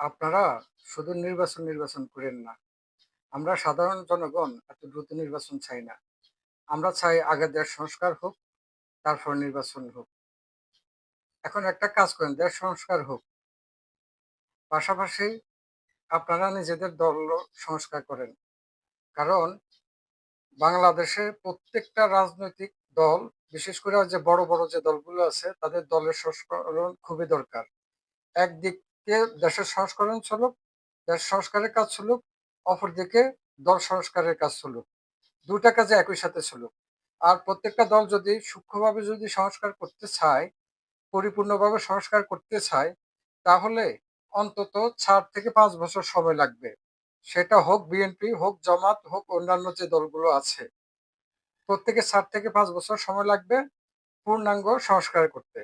আপনারা শুধু নির্বাচন নির্বাচন করেন না। আমরা সাধারণ জনগণ এত দ্রুত নির্বাচন চাই না। আমরা চাই আগে দেশ সংস্কার হোক, তারপর নির্বাচন হোক। এখন একটা কাজ করেন, দেশ সংস্কার হোক। পাশাপাশি আপনারা নিজেদের দল সংস্কার করেন। কারণ বাংলাদেশে প্রত্যেকটা রাজনৈতিক দল, বিশেষ করে যে বড় বড় যে দলগুলো আছে, তাদের দলের সংস্করণ খুবই দরকার। একদিকে দেশের সংস্করণ চলুক দেশ সংস্কারের কাজ চলুক অপরদিকে দল সংস্কারের কাজ চলুক দুটা কাজে একই সাথে চলুক আর প্রত্যেকটা দল যদি সূক্ষ্মভাবে যদি সংস্কার করতে চায়, পরিপূর্ণভাবে সংস্কার করতে চায়, তাহলে অন্তত চার থেকে পাঁচ বছর সময় লাগবে। সেটা হোক বিএনপি, হোক জামাত, হোক অন্যান্য যে দলগুলো আছে। প্রত্যেকে চার থেকে পাঁচ বছর সময় লাগবে পূর্ণাঙ্গ সংস্কার করতে।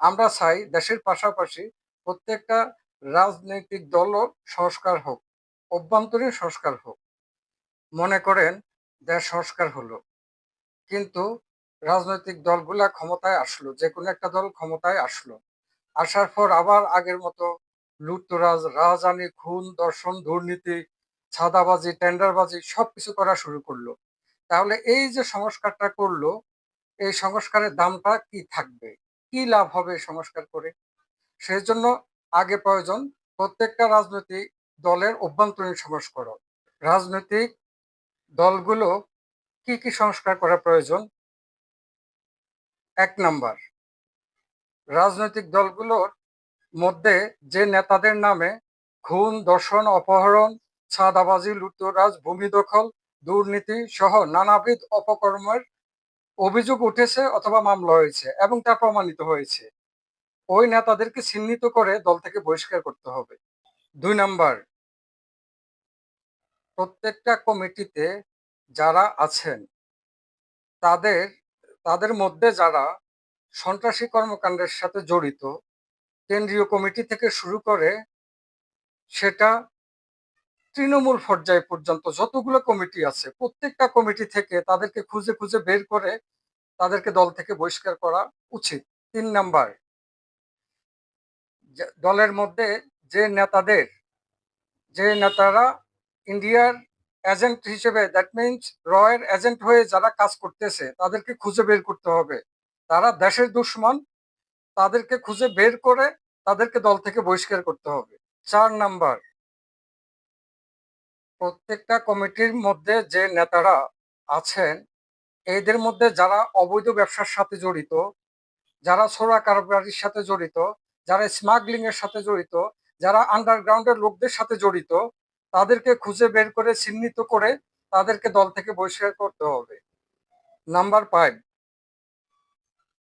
আমরা চাই দেশের পাশাপাশি প্রত্যেকটা রাজনৈতিক দলও সংস্কার হোক, অভ্যন্তরীণ সংস্কার হোক। মনে করেন দেশ সংস্কার হলো। কিন্তু রাজনৈতিক দলগুলা ক্ষমতায় আসলো যে কোনো একটা দল ক্ষমতায় আসলো। আসার পর আবার আগের মতো লুটতরাজ, রাজধানী, খুন দর্শন দুর্নীতি, ছাদাবাজি, টেন্ডারবাজি সবকিছু করা শুরু করল। তাহলে এই যে সংস্কারটা করল, এই সংস্কারের দামটা কি থাকবে? কি লাভ হবে সংস্কার করে? সেই জন্য আগে প্রয়োজন প্রত্যেকটা রাজনৈতিক দলের অভ্যন্তরীণ সংস্করণ। রাজনৈতিক দলগুলো কি কি সংস্কার করা প্রয়োজন? এক নাম্বার, রাজনৈতিক দলগুলোর মধ্যে যে নেতাদের নামে খুন দর্শন অপহরণ ছাদাবাজি লুটতরাজ, ভূমি দখল, দুর্নীতি সহ নানাবিধ অপকর্মের অভিযোগ উঠেছে অথবা মামলা হয়েছে এবং তা প্রমাণিত হয়েছে। ওই নেতাদেরকে চিহ্নিত করে দল থেকে বহিষ্কার করতে হবে। দুই নাম্বার, প্রত্যেকটা কমিটিতে যারা আছেন, তাদের তাদের মধ্যে যারা সন্ত্রাসী কর্মকাণ্ডের সাথে জড়িত, কেন্দ্রীয় কমিটি থেকে শুরু করে সেটা তৃণমূল পর্যায় পর্যন্ত যতগুলো কমিটি আছে, প্রত্যেকটা কমিটি থেকে তাদেরকে খুঁজে খুঁজে বের করে তাদেরকে দল থেকে বহিষ্কার করা উচিত। তিন নাম্বার দলের মধ্যে যে নেতাদের, যে নেতারা ইন্ডিয়ার এজেন্ট হিসেবে দ্যাট মিনস রয়ের এজেন্ট হয়ে যারা কাজ করতেছে, তাদেরকে খুঁজে বের করতে হবে। তারা দেশের দুশ্মন, তাদেরকে খুঁজে বের করে তাদেরকে দল থেকে বহিষ্কার করতে হবে। চার নাম্বার, প্রত্যেকটা কমিটির মধ্যে যে নেতারা আছেন, এদের মধ্যে যারা অবৈধ ব্যবসার সাথে জড়িত, যারা ছোড়া কারবারির সাথে জড়িত যারা স্মাগলিং এর সাথে জড়িত, যারা আন্ডারগ্রাউন্ডের লোকদের সাথে জড়িত, তাদেরকে খুঁজে বের করে চিহ্নিত করে তাদেরকে দল থেকে বহিষ্কার করতে হবে। নাম্বার ফাইভ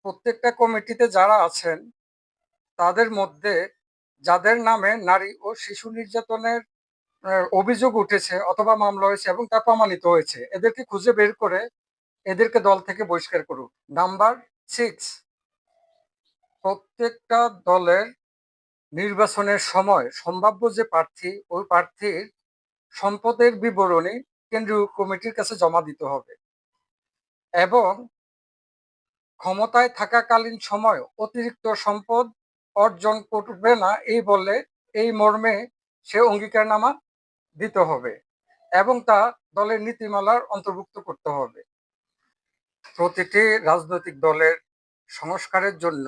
প্রত্যেকটা কমিটিতে যারা আছেন, তাদের মধ্যে যাদের নামে নারী ও শিশু নির্যাতনের অভিযোগ উঠেছে অথবা মামলা হয়েছে এবং তা প্রমাণিত হয়েছে, এদেরকে খুঁজে বের করে এদেরকে দল থেকে বহিষ্কার করুক। নাম্বার সিক্স প্রত্যেকটা দলের নির্বাচনের সময় সম্ভাব্য যে প্রার্থী, ওই প্রার্থীর সম্পদের বিবরণী কেন্দ্রীয় কমিটির কাছে জমা দিতে হবে। এবং ক্ষমতায় থাকাকালীন সময় অতিরিক্ত সম্পদ অর্জন করবে না, এই বলে এই মর্মে সে অঙ্গীকারনামা দিতে হবে এবং তা দলের নীতিমালার অন্তর্ভুক্ত করতে হবে। প্রতিটি রাজনৈতিক দলের সংস্কারের জন্য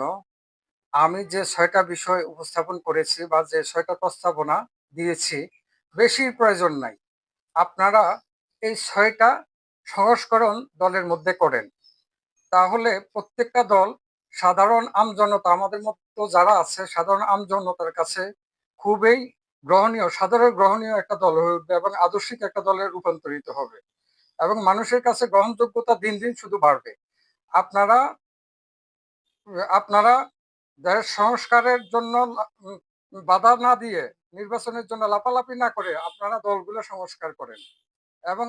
আমি যে ছয়টা বিষয় উপস্থাপন করেছি বা যে ছয়টা প্রস্তাবনা দিয়েছি, বেশি প্রয়োজন নাই। আপনারা এই ছয়টা সংস্করণ দলের মধ্যে করেন। তাহলে প্রত্যেকটা দল সাধারণ আমজনতা, আমাদের মতো যারা আছে, সাধারণ আমজনতার কাছে খুবই গ্রহণীয়, সাধারণ গ্রহণীয় একটা দল হয়ে উঠবে এবং আদর্শিক একটা দলে রূপান্তরিত হবে এবং মানুষের কাছে গ্রহণযোগ্যতা দিন দিন শুধু বাড়বে। আপনারা আপনারা দেশ সংস্কারের জন্য বাধা না দিয়ে নির্বাচনের জন্য লাপালাপি না করে আপনারা দলগুলো সংস্কার করেন। এবং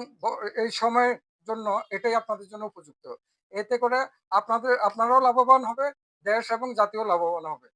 এই সময়ের জন্য এটাই আপনাদের জন্য উপযুক্ত। এতে করে আপনাদের, আপনারাও লাভবান হবে, দেশ এবং জাতীয় লাভবান হবে।